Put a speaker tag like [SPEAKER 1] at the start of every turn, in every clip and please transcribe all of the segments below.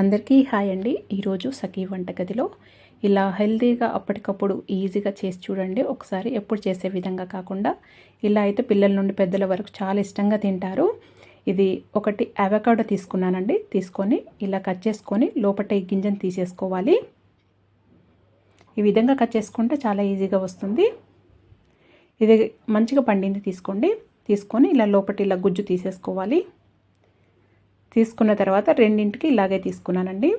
[SPEAKER 1] అందరికీ హాయ్ అండి. ఈరోజు సఖీ వంటగదిలో ఇలా హెల్తీగా అప్పటికప్పుడు ఈజీగా చేసి చూడండి. ఒకసారి ఎప్పుడు చేసే విధంగా కాకుండా ఇలా అయితే పిల్లల నుండి పెద్దల వరకు చాలా ఇష్టంగా తింటారు. ఇది ఒకటి అవకాడో తీసుకున్నానండి. తీసుకొని ఇలా కట్ చేసుకొని లోపల ఈ గింజను తీసేసుకోవాలి. ఈ విధంగా కట్ చేసుకుంటే చాలా ఈజీగా వస్తుంది. ఇది మంచిగా పండింది తీసుకోండి. తీసుకొని ఇలా లోపల ఇలా గుజ్జు తీసేసుకోవాలి. తీసుకున్న తర్వాత రెండింటికి ఇలాగే తీసుకున్నానండి.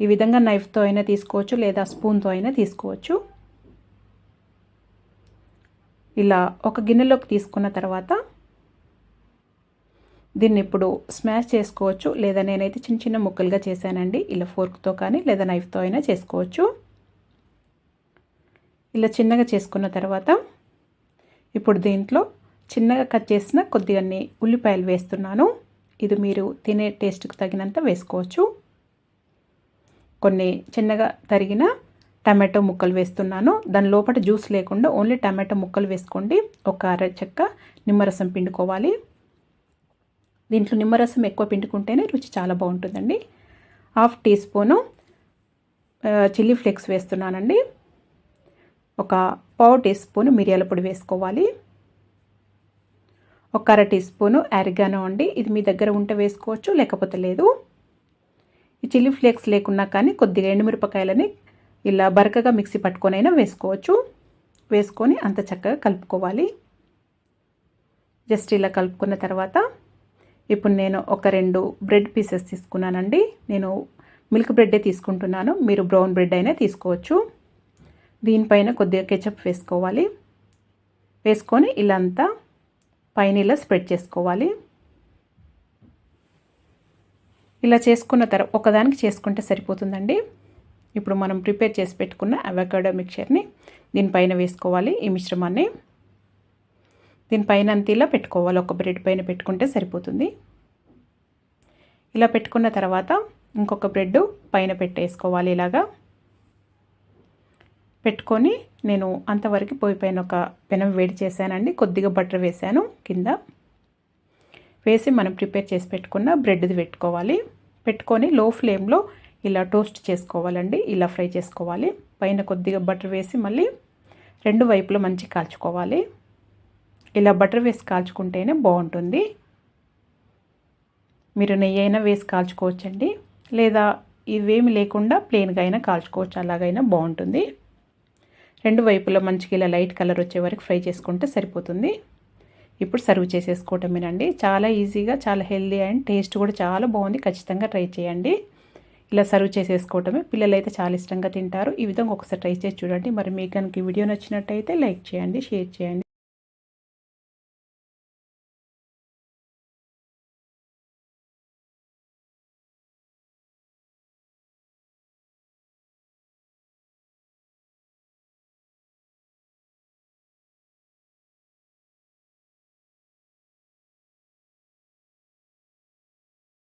[SPEAKER 1] ఈ విధంగా నైఫ్తో అయినా తీసుకోవచ్చు లేదా స్పూన్తో అయినా తీసుకోవచ్చు. ఇలా ఒక గిన్నెలోకి తీసుకున్న తర్వాత దీన్ని ఇప్పుడు స్మాష్ చేసుకోవచ్చు లేదా నేనైతే చిన్న చిన్న ముక్కలుగా చేశానండి. ఇలా ఫోర్క్తో కానీ లేదా నైఫ్తో అయినా చేసుకోవచ్చు. ఇలా చిన్నగా చేసుకున్న తర్వాత ఇప్పుడు దీంట్లో చిన్నగా కట్ చేసిన కొద్దిగా ఉల్లిపాయలు వేస్తున్నాను. ఇది మీరు తినే టేస్ట్కి తగినంత వేసుకోవచ్చు. కొన్ని చిన్నగా తరిగిన టమాటో ముక్కలు వేస్తున్నాను. దాని లోపల జ్యూస్ లేకుండా ఓన్లీ టమాటో ముక్కలు వేసుకోండి. ఒక అర చెక్క నిమ్మరసం పిండుకోవాలి. దీంట్లో నిమ్మరసం ఎక్కువ పిండుకుంటేనే రుచి చాలా బాగుంటుందండి. Half tea spoon chilli flakes వేస్తున్నానండి. ఒక పావు టీ స్పూన్ మిరియాల పొడి వేసుకోవాలి. ఒక అర టీ స్పూను ఎరిగానో అండి. ఇది మీ దగ్గర ఉంటే వేసుకోవచ్చు లేకపోతే లేదు. ఈ చిల్లీ ఫ్లేక్స్ లేకున్నా కానీ కొద్దిగా ఎండుమిరపకాయలని ఇలా బరకగా మిక్సీ పట్టుకొనైనా వేసుకోవచ్చు. వేసుకొని అంత చక్కగా కలుపుకోవాలి. జస్ట్ ఇలా కలుపుకున్న తర్వాత ఇప్పుడు నేను ఒక రెండు బ్రెడ్ పీసెస్ తీసుకున్నానండి. నేను మిల్క్ బ్రెడ్డే తీసుకుంటున్నాను. మీరు బ్రౌన్ బ్రెడ్ అయినా తీసుకోవచ్చు. దీనిపైన కొద్దిగా కెచప్ వేసుకోవాలి. వేసుకొని ఇలా అంతా పైన ఇలా స్ప్రెడ్ చేసుకోవాలి. ఇలా చేసుకున్న తర్వాత ఒకదానికి చేసుకుంటే సరిపోతుందండి. ఇప్పుడు మనం ప్రిపేర్ చేసి పెట్టుకున్న అవకాడో మిక్చర్ని దీనిపైన వేసుకోవాలి ఈ మిశ్రమాన్ని. దీనిపైన అంత ఇలా పెట్టుకోవాలి. ఒక బ్రెడ్ పైన పెట్టుకుంటే సరిపోతుంది. ఇలా పెట్టుకున్న తర్వాత ఇంకొక బ్రెడ్ పైన పెట్టేసుకోవాలి ఇలాగా. పెట్టుకొని నేను అంతవరకు పొయ్యి పైన ఒక పెనం వేడి చేశానండి. కొద్దిగా బటర్ వేసాను కింద. వేసి మనం ప్రిపేర్ చేసి పెట్టుకున్న బ్రెడ్ది పెట్టుకోవాలి. పెట్టుకొని లో ఫ్లేమ్లో ఇలా టోస్ట్ చేసుకోవాలండి. ఇలా ఫ్రై చేసుకోవాలి. పైన కొద్దిగా బటర్ వేసి మళ్ళీ రెండు వైపులో మంచి కాల్చుకోవాలి. ఇలా బటర్ వేసి కాల్చుకుంటేనే బాగుంటుంది. మీరు నెయ్యి అయినా వేసి కాల్చుకోవచ్చండి. లేదా ఇవేమి లేకుండా ప్లెయిన్గా అయినా కాల్చుకోవచ్చు. అలాగైనా బాగుంటుంది. రెండు వైపులా మంచిగా ఇలా లైట్ కలర్ వచ్చే వరకు ఫ్రై చేసుకుంటే సరిపోతుంది. ఇప్పుడు సర్వ్ చేసేసుకోవటమేనండి. చాలా ఈజీగా చాలా హెల్దీ అండ్ టేస్ట్ కూడా చాలా బాగుంది. ఖచ్చితంగా ట్రై చేయండి. ఇలా సర్వ్ చేసేసుకోవటమే. పిల్లలు అయితే చాలా ఇష్టంగా తింటారు. ఈ విధంగా ఒకసారి ట్రై చేసి చూడండి. మరి మీకు కనుక వీడియో నచ్చినట్టయితే లైక్ చేయండి షేర్ చేయండి.